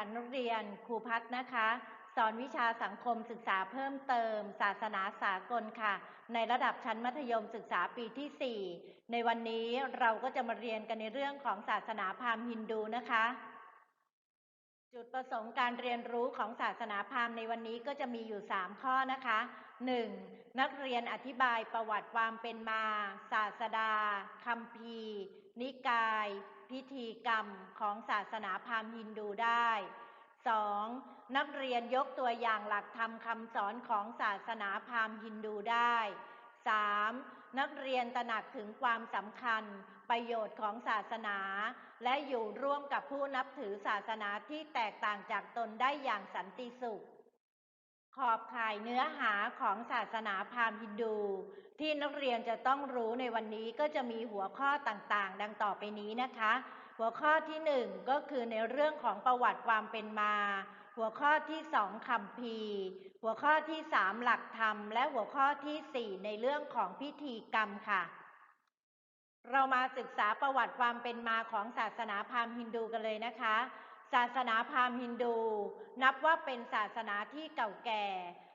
ค่ะนักเรียนครูพัฒน์นะคะ สอนวิชาสังคมศึกษาเพิ่มเติม ศาสนาสากลค่ะ ในระดับชั้นมัธยมศึกษาปีที่ 4 ในวันนี้เราก็จะมาเรียนกันในเรื่องของศาสนาพราหมณ์ฮินดูนะคะ จุดประสงค์การเรียนรู้ของศาสนาพราหมณ์ในวันนี้ก็จะมีอยู่ 3 ข้อนะคะ 1. นักเรียนอธิบายประวัติความเป็นมา ศาสดาคัมภีร์ นิกาย พิธีกรรมของศาสนาพราหมณ์ฮินดูได้ 2. นักเรียนยกตัวอย่างหลักธรรมคำสอนของศาสนาพราหมณ์ฮินดูได้ 3. นักเรียนตระหนักถึงความสำคัญ ประโยชน์ของศาสนา และอยู่ร่วมกับผู้นับถือศาสนาที่แตกต่างจากตนได้อย่างสันติสุข ขอบข่ายเนื้อหาของศาสนาพราหมณ์ฮินดู ที่นักเรียนจะต้องรู้ในวันนี้ก็จะมีหัวข้อต่างๆ ดังต่อไปนี้นะคะ หัวข้อที่หนึ่งก็คือในเรื่องของประวัติความเป็นมา หัวข้อที่สองคำพีหัวข้อที่สามหลักธรรม และหัวข้อที่สี่ในเรื่องของพิธีกรรมค่ะ เรามาศึกษาประวัติความเป็นมาของศาสนาพราหมณ์ฮินดูกันเลยนะคะ ศาสนาพราหมณ์ฮินดู นับว่าเป็นศาสนาที่เก่าแก่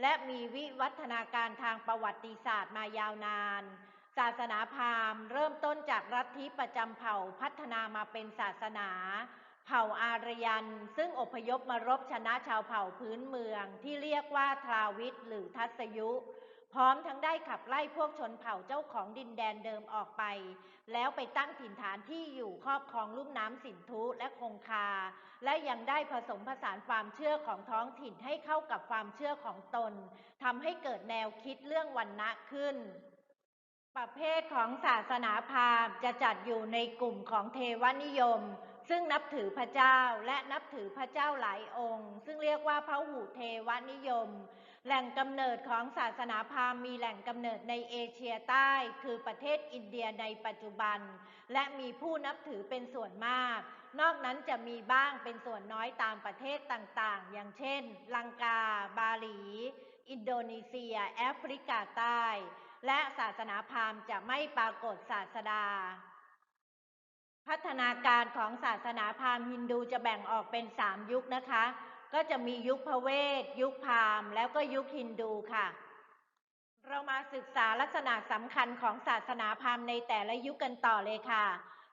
และมีวิวัฒนาการทางประวัติศาสตร์มายาวนาน ศาสนาพราหมณ์ เริ่มต้นจากรัฐที่ประจำเผ่าพัฒนามาเป็นศาสนา เผ่าอารยัน ซึ่งอพยพมารบชนะชาวเผ่าพื้นเมืองที่เรียกว่าทราวิทหรือทัศยุ พร้อมทั้งได้ขับไล่พวกชนเผ่าเจ้าของดินแดนเดิมออกไป แล้วไปตั้งถิ่นฐานที่อยู่ครอบครองลุ่มน้ำสินธุและคงคา และยังได้ผสมผสานความเชื่อของท้องถิ่นให้เข้ากับความเชื่อของตนทำให้เกิดแนวคิดเรื่องวันณะขึ้นประเภทของศาสนาพราหมณ์จะจัดอยู่ในกลุ่มของเทวนิยม ซึ่งนับถือพระเจ้าและนับถือพระเจ้าหลายองค์ ซึ่งเรียกว่าพระหูเทวนิยม แหล่งกำเนิดของศาสนาพราหมณ์มีแหล่งกำเนิดในเอเชียใต้ คือประเทศอินเดียในปัจจุบัน และมีผู้นับถือเป็นส่วนมาก นอกนั้นจะมีบ้างเป็นส่วนน้อยตามประเทศต่างๆ อย่างเช่น ลังกา บาหลี อินโดนีเซีย แอฟริกาใต้ และศาสนาพราหมณ์จะไม่ปรากฏศาสดาพัฒนาการของศาสนาพราหมณ์ฮินดูจะแบ่งออกเป็นสามยุคนะคะ ก็จะมียุคพระเวท ยุคพราหมณ์ แล้วก็ยุคฮินดูค่ะ เรามาศึกษาลักษณะสำคัญของศาสนาพราหมณ์ในแต่ละยุคกันต่อเลยค่ะ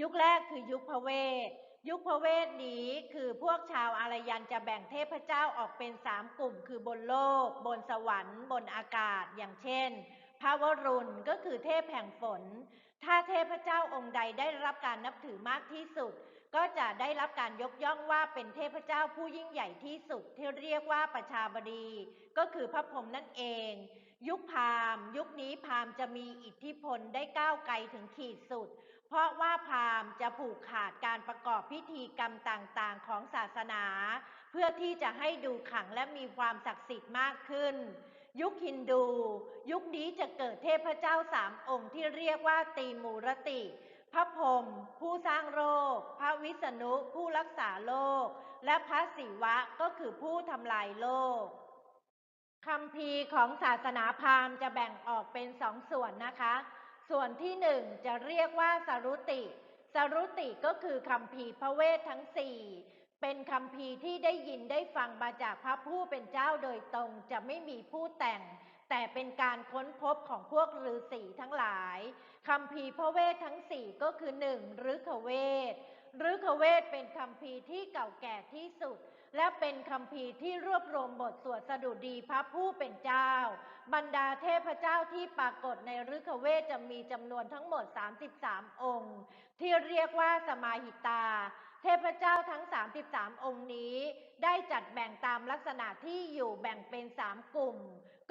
ยุคแรกคือยุคพระเวท ยุคพระเวทนี้คือพวกชาวอารยันจะแบ่งเทพเจ้าออกเป็นสามกลุ่ม คือบนโลก บนสวรรค์ บนอากาศ อย่างเช่น พระวรุณก็คือเทพแห่งฝน ถ้าเทพเจ้าองค์ใดได้รับการนับถือมากที่สุด ก็จะได้รับการยกย่องว่าเป็นเทพเจ้าผู้ยิ่งใหญ่ที่สุดที่เรียกว่าประชาบดี ก็คือพระพรหมนั่นเอง ยุคพราหมณ์ ยุคนี้พราหมณ์จะมีอิทธิพลได้ก้าวไกลถึงขีดสุด เพราะว่าพราหมณ์จะผูกขาดการประกอบพิธีกรรมต่างๆ ของศาสนา เพื่อที่จะให้ดูขังและมีความศักดิ์สิทธิ์มากขึ้น ยุคฮินดู ยุคนี้จะเกิดเทพเจ้าสามองค์ที่เรียกว่าตีมูรติ พระพรหมผู้สร้างโลก พระวิษณุผู้รักษาโลก และพระศิวะก็คือผู้ทำลายโลกคำพีของศาสนาพราหมณ์จะแบ่งออกเป็นสองส่วนนะคะ ส่วนที่หนึ่งจะเรียกว่าสรุติ สรุติก็คือคำพีพระเวททั้งสี่เป็นคำพีที่ได้ยินได้ฟังมาจากพระผู้เป็นเจ้าโดยตรงจะไม่มีผู้แต่ง แต่เป็นการค้นพบของพวกฤาษีทั้งหลายคำพีพระเวททั้งสี่ก็คือหนึ่งฤกเวทฤกเวทเป็นคำพีที่เก่าแก่ที่สุด และเป็นคำพีที่รวบรวมบทสวดสดุดีพระผู้เป็นเจ้า บรรดาเทพเจ้าที่ปรากฏในฤกเวทจะมีจำนวนทั้งหมด 33 องค์ ที่เรียกว่าสมาหิตาเทพเจ้าทั้ง 33 องค์นี้ ได้จัดแบ่งตามลักษณะที่อยู่แบ่งเป็น 3 กลุ่ม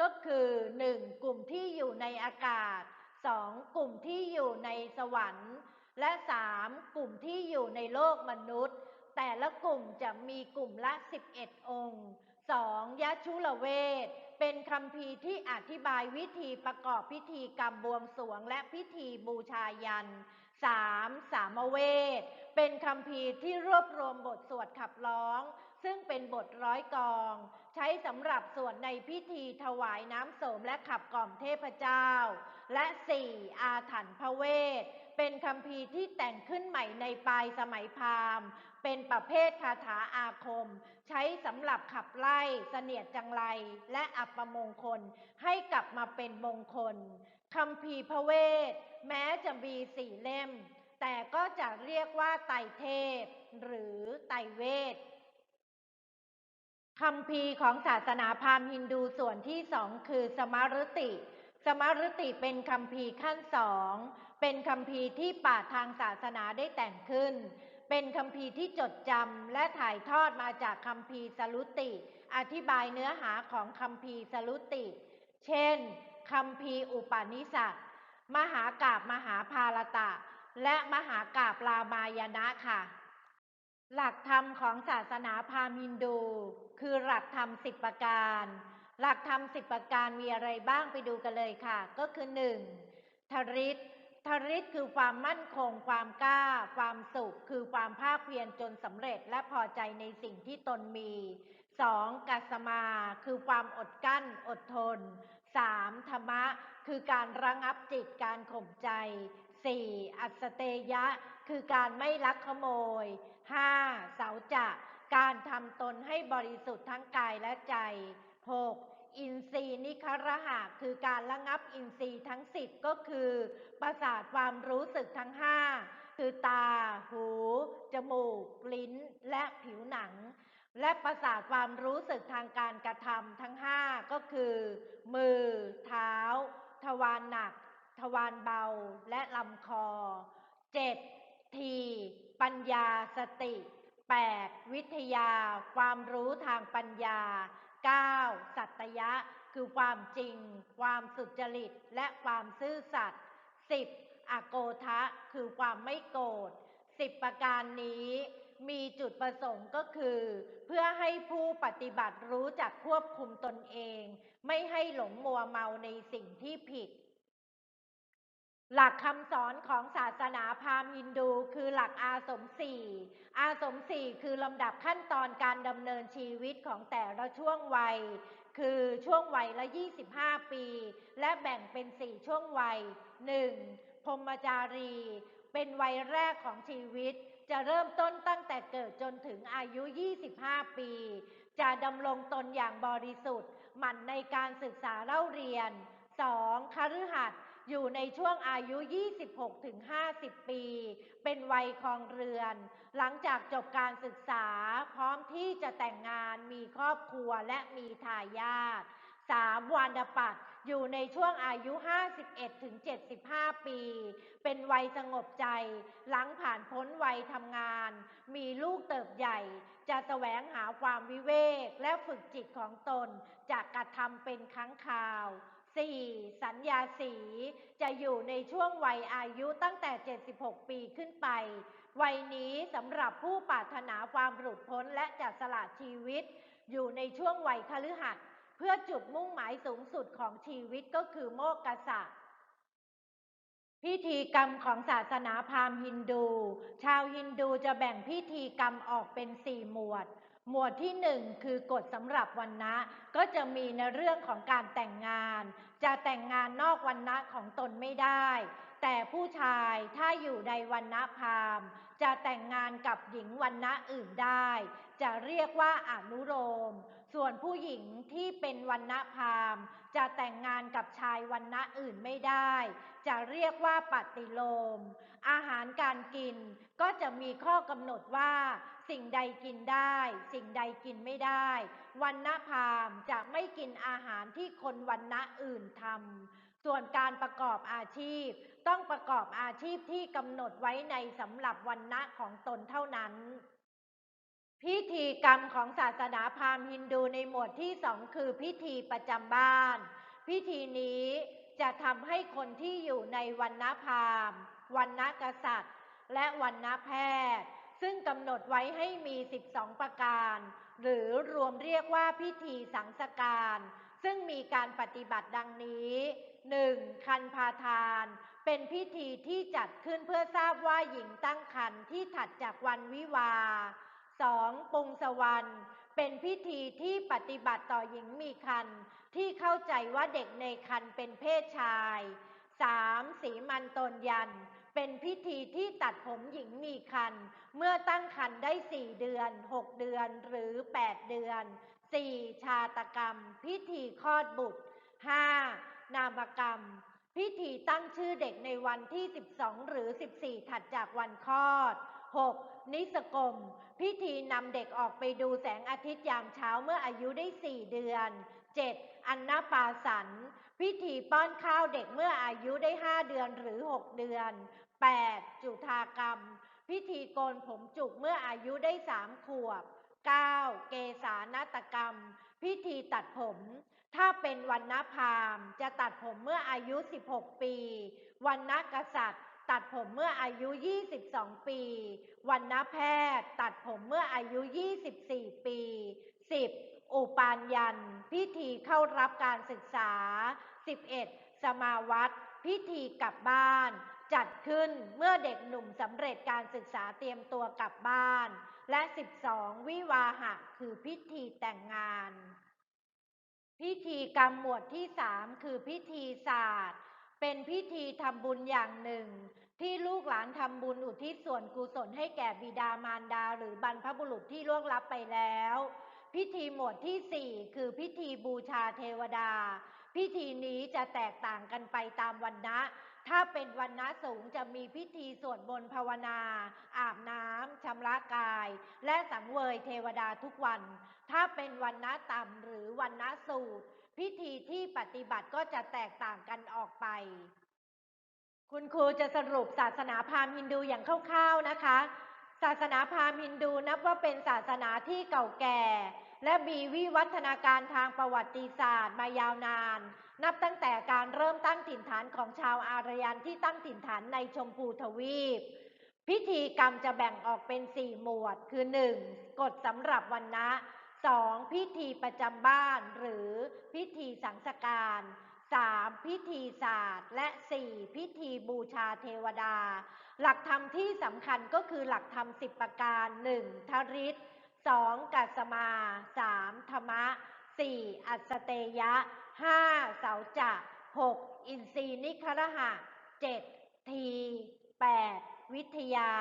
ก็คือ 1. กลุ่มที่อยู่ในอากาศ 2. กลุ่มที่อยู่ในสวรรค์ และ 3. กลุ่มที่อยู่ในโลกมนุษย์ แต่ละกลุ่มจะมีกลุ่มละ 11 องค์ 2. ยะชุลเวท เป็นคำพีที่อธิบายวิธีประกอบพิธีกรรมบวงสรวงและพิธีบูชายัน 3. สามเวท เป็นคำพีที่รวบรวมบทสวดขับร้อง ซึ่งเป็นบทร้อยกอง ใช้สำหรับสวดในพิธีถวายน้ำโสมและขับกล่อมเทพเจ้า และ 4. อาถรรพ์พระเวท เป็นคำพีที่แต่งขึ้นใหม่ในปลายสมัยพราหมณ์ เป็นประเภทคาถาอาคม ใช้สำหรับขับไล่เสนียดจังไร และอัปมงคล ให้กลับมาเป็นมงคลคำพีพระเวท แม้จะมีสี่เล่ม แต่ก็จะเรียกว่าไตเทพ หรือไตเวท คำพีของศาสนาพราหมณ์ฮินดูส่วนที่สองคือสมารติ สมารติเป็นคำพีขั้นสอง เป็นคำพีที่ป่าทางศาสนาได้แต่งขึ้น เป็นคำพีที่จดจำและถ่ายทอดมาจากคำพีสรุติ อธิบายเนื้อหาของคำพีสรุติ เช่นคำพีอุปาณิสัตมหากาบมหาภารตะ และมหากาบรามายณะค่ะ หลักธรรมของศาสนาพราหมณ์ฮินดู คือหลักธรรมสิบประการ หลักธรรมสิบประการมีอะไรบ้างไปดูกันเลยค่ะ ก็คือหนึ่งทริตทริตคือความมั่นคง ความกล้า ความสุข คือความภาคเพียรจนสำเร็จและพอใจในสิ่งที่ตนมีสองกัสมา คือความอดกั้น อดทนสามธรรมะ คือการระงับจิตการข่มใจสี่อัสเตยะ คือการไม่ลักขโมยห้าเสาจะการทำตนให้บริสุทธิ์ทั้งกายและใจหกอินทรีย์นิครหะคือการระงับอินทรีย์ทั้งสิบก็คือประสาทความรู้สึกทั้งห้าคือตา หู จมูก ลิ้น และผิวหนัง และประสาทความรู้สึกทางการกระทำทั้งห้าก็คือ มือ เท้า ทวารหนัก ทวารเบา และลำคอ เจ็ด ทีปัญญาสติ 8. วิทยา ความรู้ทางปัญญา 9. สัตยะ คือความจริง ความสุจริต และความซื่อสัตย์ 10. อโกทะ คือความไม่โกรธสิบประการนี้มีจุดประสงค์ก็คือ เพื่อให้ผู้ปฏิบัติรู้จักควบคุมตนเอง ไม่ให้หลงมัวเมาในสิ่งที่ผิด หลักคำสอนของศาสนาพราหมณ์ฮินดู คือหลักอาสมสี่อาสมสี่คือลำดับขั้นตอนการดำเนินชีวิตของแต่ละช่วงวัย คือช่วงวัยละ 25 ปี และแบ่งเป็นสี่ช่วงวัย 1. พรมจารี เป็นวัยแรกของชีวิต จะเริ่มต้นตั้งแต่เกิดจนถึงอายุ 25 ปี จะดำรงตนอย่างบริสุทธิ์ หมั่นในการศึกษาเล่าเรียน 2. คฤหัสถ์ อยู่ในช่วงอายุ 26-50 ปี เป็นวัยครองเรือน หลังจากจบการศึกษา พร้อมที่จะแต่งงานมีครอบครัวและมีทายาท 3. วานดปัตอยู่ในช่วงอายุ 51-75 ปี เป็นวัยสงบใจ หลังผ่านพ้นวัยทำงาน มีลูกเติบใหญ่ จะแสวงหาความวิเวกและฝึกจิตของตนจากกระทำเป็นครั้งคราว 4. สัญญาสีจะอยู่ในช่วงวัยอายุตั้งแต่ 76 ปีขึ้นไป วัยนี้สำหรับผู้ปรารถนาความหลุดพ้นและจัดสละชีวิต อยู่ในช่วงวัยคฤหัสถ์เพื่อจุดมุ่งหมายสูงสุดของชีวิตก็คือโมกขสะพิธีกรรมของศาสนาพราหมณ์ฮินดู ชาวฮินดูจะแบ่งพิธีกรรมออกเป็นสี่หมวด หมวดที่หนึ่งคือกฎสำหรับวันนะก็จะมีในเรื่องของการแต่งงาน จะแต่งงานนอกวันนะของตนไม่ได้ แต่ผู้ชายถ้าอยู่ในวันนะพาม จะแต่งงานกับหญิงวันนะอื่นได้ จะเรียกว่าอนุโรม ส่วนผู้หญิงที่เป็นวันนะพาม จะแต่งงานกับชายวันนะอื่นไม่ได้ จะเรียกว่าปฏิโลม อาหารการกินก็จะมีข้อกำหนดว่า สิ่งใดกินได้ สิ่งใดกินไม่ได้ วันนะพามจะไม่กินอาหารที่คนวันนะอื่นทำส่วนการประกอบอาชีพ ต้องประกอบอาชีพที่กำหนดไว้ในสำหรับวันนะของตนเท่านั้น พิธีกรรมของศาสนาพราหมณ์ฮินดูในหมวดที่สองคือพิธีประจำบ้าน พิธีนี้จะทำให้คนที่อยู่ในวันนะพราหมณ์วันนกษัตริย์ และวันนแพทย์ ซึ่งกำหนดไว้ให้มี 12 ประการ หรือรวมเรียกว่าพิธีสังสการ ซึ่งมีการปฏิบัติดังนี้ 1. คันพาทาน เป็นพิธีที่จัดขึ้นเพื่อทราบว่าหญิงตั้งครรภ์ที่ถัดจากวันวิวา 2. ปุงสวรรค์ เป็นพิธีที่ปฏิบัติต่อหญิงมีครรภ์ที่เข้าใจว่าเด็กในครรภ์เป็นเพศชายสามสีมันตนยัน เป็นพิธีที่ตัดผมหญิงมีคันเมื่อตั้งคันได้สี่เดือนหกเดือนหรือแปดเดือนสี่ชาตกรรม พิธีคลอดบุตรห้านามกรรม พิธีตั้งชื่อเด็กในวันที่ 12 หรือ 14 ถัดจากวันคลอด 6. นิสกรมพิธีนำเด็กออกไปดูแสงอาทิตย์ยามเช้าเมื่ออายุได้ 4 เดือน 7. อันนาปาสัน พิธีป้อนข้าวเด็กเมื่ออายุได้ 5 เดือนหรือ 6 เดือน 8. จุธากรรม พิธีโกนผมจุกเมื่ออายุได้ 3 ขวบ 9. เกษานาตกรรม พิธีตัดผม ถ้าเป็นวันณพามจะตัดผมเมื่ออายุ 16 ปี วันณกษัตริย์ ตัดผมเมื่ออายุ 22 ปี วันณแพทย์ ตัดผมเมื่ออายุ 24 ปี 10. อุปานยัน พิธีเข้ารับการศึกษา 11. สมาวัตรพิธีกลับบ้าน จัดขึ้นเมื่อเด็กหนุ่มสำเร็จการศึกษาเตรียมตัวกลับบ้าน และ 12 วิวาหะ คือพิธีแต่งงาน พิธีกรรมหมวดที่สามคือพิธีศาสตร์ เป็นพิธีทำบุญอย่างหนึ่ง ที่ลูกหลานทำบุญอุทิศส่วนกุศลให้แก่บิดามารดาหรือบรรพบุรุษที่ล่วงลับไปแล้ว พิธีหมวดที่สี่คือพิธีบูชาเทวดา พิธีนี้จะแตกต่างกันไปตามวันนะถ้าเป็นวันนะสูงจะมีพิธีสวดมนต์ภาวนา อาบน้ำชำระกาย และสังเวยเทวดาทุกวัน ถ้าเป็นวันนะต่ำหรือวันนะสูตร พิธีที่ปฏิบัติก็จะแตกต่างกันออกไป คุณครูจะสรุปศาสนาพราหมณ์ฮินดูอย่างคร่าวๆนะคะ ศาสนาพราหมณ์ฮินดูนับว่าเป็นศาสนาที่เก่าแก่ และมีวิวัฒนาการทางประวัติศาสตร์มายาวนาน นับตั้งแต่การเริ่มตั้งถิ่นฐานของชาวอารยันที่ตั้งถิ่นฐานในชมพูทวีปพิธีกรรมจะแบ่งออกเป็นสี่หมวด คือ 1. กฎสำหรับวันนะ 2. พิธีประจำบ้านหรือพิธีสังสการ 3. พิธีศาสตร์ และ 4. พิธีบูชาเทวดา หลักธรรมที่สำคัญก็คือหลักธรรมสิบประการ 1. ทริต 2. กัสมา 3. ธรรมะ 4. อัสเตยะ 5. เสาจะ 6. อินทรีนิครหะ 7. ที 8. วิทยา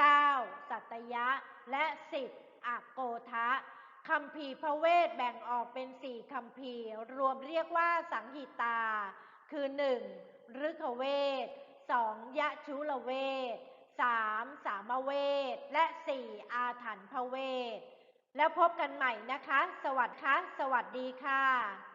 9. สัตยะ และ 10. อโกทะ คำพีพระเวทแบ่งออกเป็นสี่คำพีรวมเรียกว่าสังหิตา คือหนึ่งฤกเวทสองยะชุลเวทสามสามเวทและสี่อาถรรพ์พระเวทแล้วพบกันใหม่นะคะ สวัสดีค่ะ สวัสดีค่ะ